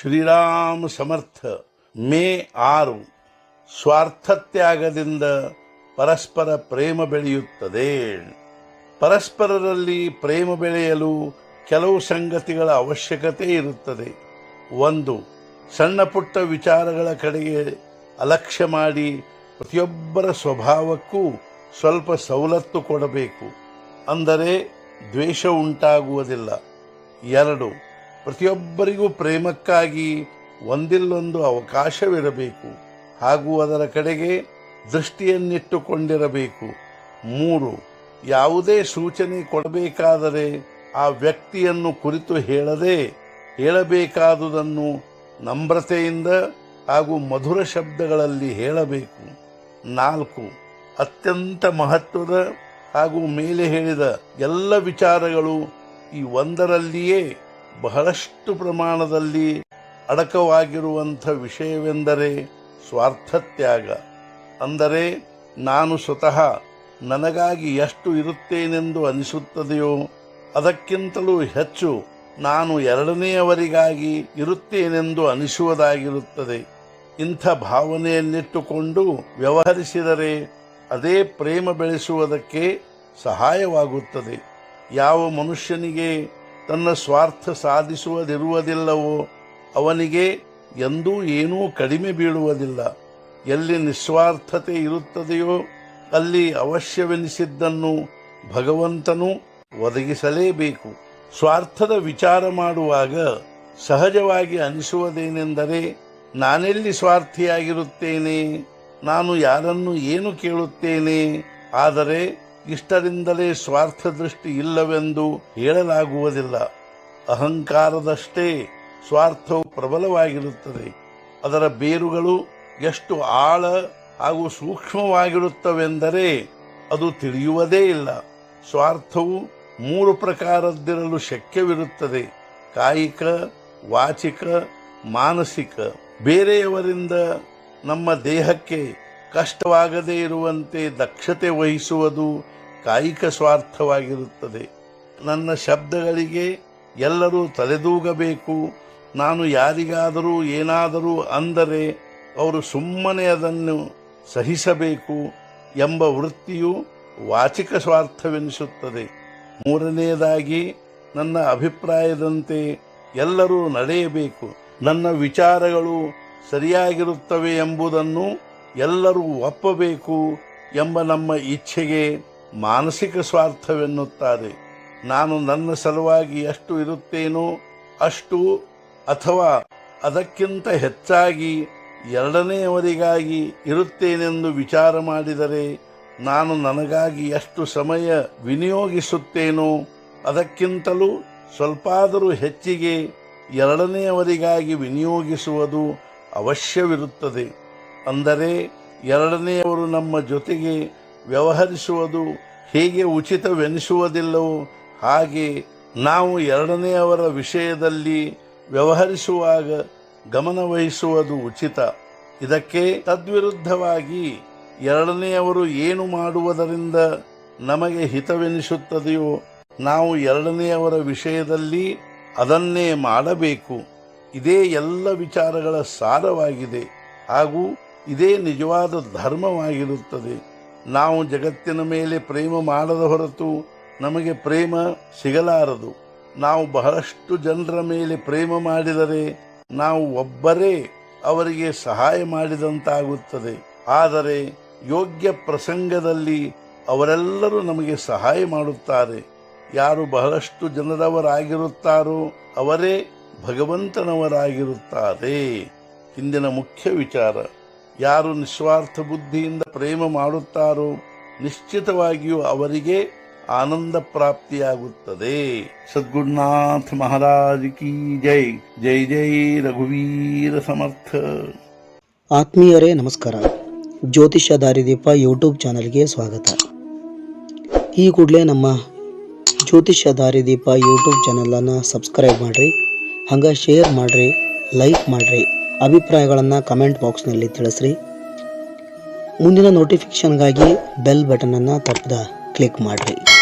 ಶ್ರೀರಾಮ ಸಮರ್ಥ ಮೇ ಆರು ಸ್ವಾರ್ಥತ್ಯಾಗದಿಂದ ಪರಸ್ಪರ ಪ್ರೇಮ ಬೆಳೆಯುತ್ತದೆ. ಪರಸ್ಪರರಲ್ಲಿ ಪ್ರೇಮ ಬೆಳೆಯಲು ಕೆಲವು ಸಂಗತಿಗಳ ಅವಶ್ಯಕತೆ ಇರುತ್ತದೆ. ಒಂದು, ಸಣ್ಣ ಪುಟ್ಟ ವಿಚಾರಗಳ ಕಡೆಗೆ ಅಲಕ್ಷ್ಯ ಮಾಡಿ ಪ್ರತಿಯೊಬ್ಬರ ಸ್ವಭಾವಕ್ಕೂ ಸ್ವಲ್ಪ ಸವಲತ್ತು ಕೊಡಬೇಕು. ಅಂದರೆ ದ್ವೇಷ ಉಂಟಾಗುವುದಿಲ್ಲ. ಎರಡು ಪ್ರತಿಯೊಬ್ಬರಿಗೂ ಪ್ರೇಮಕ್ಕಾಗಿ ಒಂದಿಲ್ಲೊಂದು ಅವಕಾಶವಿರಬೇಕು. ಹಾಗೂ ಅದರ ಕಡೆಗೆ ದೃಷ್ಟಿಯನ್ನಿಟ್ಟುಕೊಂಡಿರಬೇಕು. ಮೂರು, ಯಾವುದೇ ಸೂಚನೆ ಕೊಡಬೇಕಾದರೆ ಆ ವ್ಯಕ್ತಿಯನ್ನು ಕುರಿತು ಹೇಳದೆ ಹೇಳಬೇಕಾದುದನ್ನು ನಮ್ರತೆಯಿಂದ ಹಾಗೂ ಮಧುರ ಶಬ್ದಗಳಲ್ಲಿ ಹೇಳಬೇಕು. ನಾಲ್ಕು, ಅತ್ಯಂತ ಮಹತ್ವದ ಹಾಗೂ ಮೇಲೆ ಹೇಳಿದ ಎಲ್ಲ ವಿಚಾರಗಳು ಈ ಒಂದರಲ್ಲಿಯೇ ಬಹಳಷ್ಟು ಪ್ರಮಾಣದಲ್ಲಿ ಅಡಕವಾಗಿರುವಂಥ ವಿಷಯವೆಂದರೆ ಸ್ವಾರ್ಥತ್ಯಾಗ. ಅಂದರೆ ನಾನು ಸ್ವತಃ ನನಗಾಗಿ ಎಷ್ಟು ಇರುತ್ತೇನೆಂದು ಅನಿಸುತ್ತದೆಯೋ ಅದಕ್ಕಿಂತಲೂ ಹೆಚ್ಚು ನಾನು ಎರಡನೆಯವರಿಗಾಗಿ ಇರುತ್ತೇನೆಂದು ಅನಿಸುವುದಾಗಿರುತ್ತದೆ. ಇಂಥ ಭಾವನೆಯನ್ನಿಟ್ಟುಕೊಂಡು ವ್ಯವಹರಿಸಿದರೆ ಅದೇ ಪ್ರೇಮ ಬೆಳೆಸುವುದಕ್ಕೆ ಸಹಾಯವಾಗುತ್ತದೆ. ಯಾವ ಮನುಷ್ಯನಿಗೆ ತನ್ನ ಸ್ವಾರ್ಥ ಸಾಧಿಸುವುದಿರುವುದಿಲ್ಲವೋ ಅವನಿಗೆ ಎಂದೂ ಏನೂ ಕಡಿಮೆ ಬೀಳುವುದಿಲ್ಲ. ಎಲ್ಲಿ ನಿಸ್ವಾರ್ಥತೆ ಇರುತ್ತದೆಯೋ ಅಲ್ಲಿ ಅವಶ್ಯವೆನಿಸಿದ್ದನ್ನು ಭಗವಂತನು ಒದಗಿಸಲೇಬೇಕು. ಸ್ವಾರ್ಥದ ವಿಚಾರ ಮಾಡುವಾಗ ಸಹಜವಾಗಿ ಅನಿಸುವುದೇನೆಂದರೆ, ನಾನೆಲ್ಲಿ ಸ್ವಾರ್ಥಿಯಾಗಿರುತ್ತೇನೆ? ನಾನು ಯಾರನ್ನು ಏನು ಕೇಳುತ್ತೇನೆ? ಆದರೆ ಇಷ್ಟರಿಂದಲೇ ಸ್ವಾರ್ಥ ದೃಷ್ಟಿ ಇಲ್ಲವೆಂದು ಹೇಳಲಾಗುವುದಿಲ್ಲ. ಅಹಂಕಾರದಷ್ಟೇ ಸ್ವಾರ್ಥವು ಪ್ರಬಲವಾಗಿರುತ್ತದೆ. ಅದರ ಬೇರುಗಳು ಎಷ್ಟು ಆಳ ಹಾಗೂ ಸೂಕ್ಷ್ಮವಾಗಿರುತ್ತವೆಂದರೆ ಅದು ತಿಳಿಯುವುದೇ ಇಲ್ಲ. ಸ್ವಾರ್ಥವು ಮೂರು ಪ್ರಕಾರದ್ದಿರಲು ಶಕ್ಯವಿರುತ್ತದೆ. ಕಾಯಿಕ, ವಾಚಿಕ, ಮಾನಸಿಕ. ಬೇರೆಯವರಿಂದ ನಮ್ಮ ದೇಹಕ್ಕೆ ಕಷ್ಟವಾಗದೇ ಇರುವಂತೆ ದಕ್ಷತೆ ವಹಿಸುವುದು ಕಾಯಿಕ ಸ್ವಾರ್ಥವಾಗಿರುತ್ತದೆ. ನನ್ನ ಶಬ್ದಗಳಿಗೆ ಎಲ್ಲರೂ ತಲೆದೂಗಬೇಕು. ನಾನು ಯಾರಿಗಾದರೂ ಏನಾದರೂ ಅಂದರೆ ಅವರು ಸುಮ್ಮನೆ ಅದನ್ನು ಸಹಿಸಬೇಕು ಎಂಬ ವೃತ್ತಿಯು ವಾಚಿಕ ಸ್ವಾರ್ಥವೆನಿಸುತ್ತದೆ. ಮೂರನೆಯದಾಗಿ, ನನ್ನ ಅಭಿಪ್ರಾಯದಂತೆ ಎಲ್ಲರೂ ನಡೆಯಬೇಕು. ನನ್ನ ವಿಚಾರಗಳು ಸರಿಯಾಗಿರುತ್ತವೆ ಎಂಬುದನ್ನು ಎಲ್ಲರೂ ಒಪ್ಪಬೇಕು ಎಂಬ ನಮ್ಮ ಇಚ್ಛೆಗೆ ಮಾನಸಿಕ ಸ್ವಾರ್ಥವೆನ್ನುತ್ತಾರೆ. ನಾನು ನನ್ನ ಸಲುವಾಗಿ ಎಷ್ಟು ಇರುತ್ತೇನೋ ಅಷ್ಟು ಅಥವಾ ಅದಕ್ಕಿಂತ ಹೆಚ್ಚಾಗಿ ಎರಡನೆಯವರಿಗಾಗಿ ಇರುತ್ತೇನೆಂದು ವಿಚಾರ ಮಾಡಿದರೆ ನಾನು ನನಗಾಗಿ ಎಷ್ಟು ಸಮಯ ವಿನಿಯೋಗಿಸುತ್ತೇನೋ ಅದಕ್ಕಿಂತಲೂ ಸ್ವಲ್ಪಾದರೂ ಹೆಚ್ಚಿಗೆ ಎರಡನೆಯವರಿಗಾಗಿ ವಿನಿಯೋಗಿಸುವುದು ಅವಶ್ಯವಿರುತ್ತದೆ. ಅಂದರೆ ಎರಡನೆಯವರು ನಮ್ಮ ಜೊತೆಗೆ ವ್ಯವಹರಿಸುವುದು ಹೇಗೆ ಉಚಿತವೆನಿಸುವುದಿಲ್ಲವೋ ಹಾಗೆ ನಾವು ಎರಡನೆಯವರ ವಿಷಯದಲ್ಲಿ ವ್ಯವಹರಿಸುವಾಗ ಗಮನವಹಿಸುವುದು ಉಚಿತ. ಇದಕ್ಕೆ ತದ್ವಿರುದ್ಧವಾಗಿ ಎರಡನೆಯವರು ಏನು ಮಾಡುವುದರಿಂದ ನಮಗೆ ಹಿತವೆನಿಸುತ್ತದೆಯೋ ನಾವು ಎರಡನೆಯವರ ವಿಷಯದಲ್ಲಿ ಅದನ್ನೇ ಮಾಡಬೇಕು. ಇದೇ ಎಲ್ಲ ವಿಚಾರಗಳ ಸಾರವಾಗಿದೆ. ಹಾಗೂ ಇದೇ ನಿಜವಾದ ಧರ್ಮವಾಗಿರುತ್ತದೆ. ನಾವು ಜಗತ್ತಿನ ಮೇಲೆ ಪ್ರೇಮ ಮಾಡದ ಹೊರತು ನಮಗೆ ಪ್ರೇಮ ಸಿಗಲಾರದು. ನಾವು ಬಹಳಷ್ಟು ಜನರ ಮೇಲೆ ಪ್ರೇಮ ಮಾಡಿದರೆ ನಾವು ಒಬ್ಬರೇ ಅವರಿಗೆ ಸಹಾಯ ಮಾಡಿದಂತಾಗುತ್ತದೆ. ಆದರೆ ಯೋಗ್ಯ ಪ್ರಸಂಗದಲ್ಲಿ ಅವರೆಲ್ಲರೂ ನಮಗೆ ಸಹಾಯ ಮಾಡುತ್ತಾರೆ. ಯಾರು ಬಹಳಷ್ಟು ಜನರವರಾಗಿರುತ್ತಾರೋ ಅವರೇ ಭಗವಂತನವರಾಗಿರುತ್ತಾರೆ. ಇಂದಿನ ಮುಖ್ಯ ವಿಚಾರ. ಯಾರು ನಿಸ್ವಾರ್ಥ ಬುದ್ಧಿಯಿಂದ ಪ್ರೇಮ ಮಾಡುತ್ತಾರೋ ನಿಶ್ಚಿತವಾಗಿಯೂ ಅವರಿಗೆ ಆನಂದ ಪ್ರಾಪ್ತಿಯಾಗುತ್ತದೆ. ಸದ್ಗುರುನಾಥ ಮಹಾರಾಜ್ ಕಿ ಜೈ. ಜೈ ಜೈ ರಘುವೀರ ಸಮರ್ಥ. ಆತ್ಮೀಯರೇ, ನಮಸ್ಕಾರ. ಜ್ಯೋತಿಷ್ಯ ದಾರಿದೀಪ ಯೂಟ್ಯೂಬ್ ಚಾನಲ್ಗೆ ಸ್ವಾಗತ. ಈ ಕೂಡಲೇ ನಮ್ಮ ಜ್ಯೋತಿಷ್ಯ ದಾರಿದೀಪ ಯೂಟ್ಯೂಬ್ ಚಾನಲನ್ನು ಸಬ್ಸ್ಕ್ರೈಬ್ ಮಾಡಿರಿ, ಹಂಗೆ ಶೇರ್ ಮಾಡಿರಿ, ಲೈಕ್ ಮಾಡಿರಿ. ಅಭಿಪ್ರಾಯಗಳನ್ನು ಕಮೆಂಟ್ ಬಾಕ್ಸ್ನಲ್ಲಿ ತಿಳಿಸ್ರಿ. ಮುಂದಿನ ನೋಟಿಫಿಕೇಷನ್ಗಾಗಿ ಬೆಲ್ ಬಟನನ್ನು ತಪ್ಪದ ಕ್ಲಿಕ್ ಮಾಡಿರಿ.